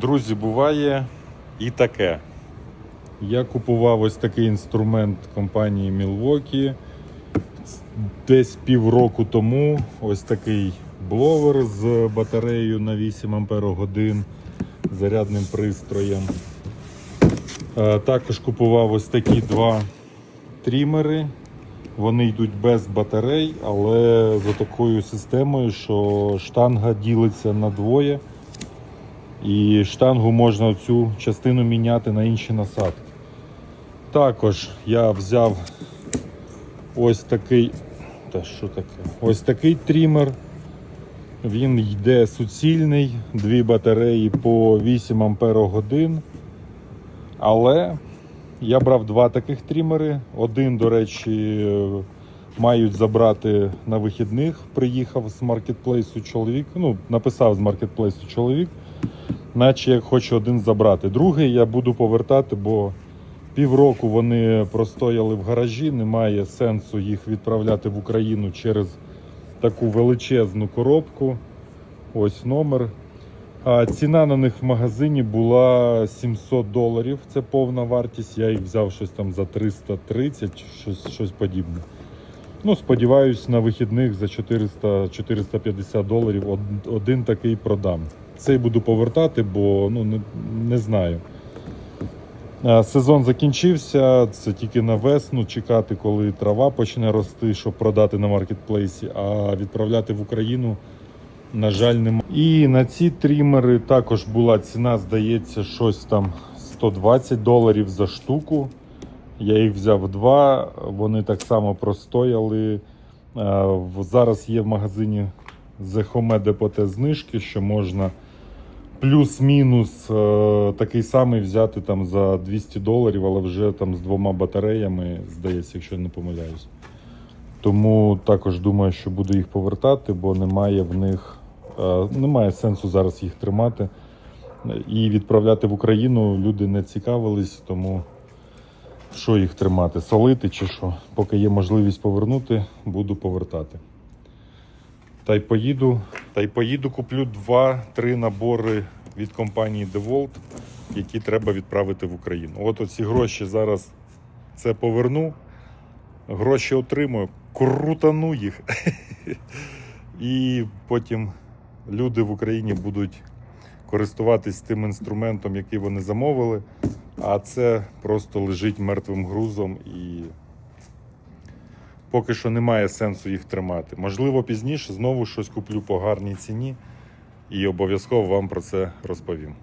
Друзі, буває і таке. Я купував ось такий інструмент компанії Milwaukee десь півроку тому. Ось такий бловер з батареєю на 8 Ампер зарядним пристроєм. Е, Також купував ось такі два трімери. Вони йдуть без батарей, але за такою системою, що штанга ділиться на двоє. І штангу можна цю частину міняти на інші насадки. Також я взяв ось такий. Та що таке? Ось такий трімер. Він йде суцільний, дві батареї по 8 Ампер Але я брав два таких трімери. Один, до речі, мають забрати на вихідних. Приїхав з маркетплейсу чоловік. Ну, написав з маркетплейсу чоловік, наче як хочу один забрати. Другий я буду повертати, бо півроку вони простояли в гаражі. Немає сенсу їх відправляти в Україну через таку величезну коробку. Ось номер. А ціна на них в магазині була 700 доларів. Це повна вартість. Я їх взяв щось там за 330, щось, щось подібне. Ну, сподіваюсь, на вихідних за 400-450 доларів один такий продам. Цей буду повертати, бо ну, не, не знаю. Сезон закінчився, це тільки на весну чекати, коли трава почне рости, щоб продати на маркетплейсі, а відправляти в Україну, на жаль, немає. І на ці трімери також була ціна, здається, щось там 120 доларів за штуку. Я їх взяв два, вони так само простояли. Е, Зараз є в магазині The Home Depot знижки, що можна плюс-мінус е, такий самий взяти там за 200 доларів, але вже там з двома батареями, здається, якщо я не помиляюсь. Тому також думаю, що буду їх повертати, бо немає в них е, немає сенсу зараз їх тримати. І відправляти в Україну люди не цікавились, тому що їх тримати? Солити чи що? Поки є можливість повернути, буду повертати. Та й поїду, та й поїду, куплю два-три набори від компанії DeWalt, які треба відправити в Україну. От оці гроші зараз це поверну, гроші отримую, крутану їх. І потім люди в Україні будуть користуватись тим інструментом, який вони замовили. А це просто лежить мертвим грузом і поки що немає сенсу їх тримати. Можливо, пізніше знову щось куплю по гарній ціні і обов'язково вам про це розповім.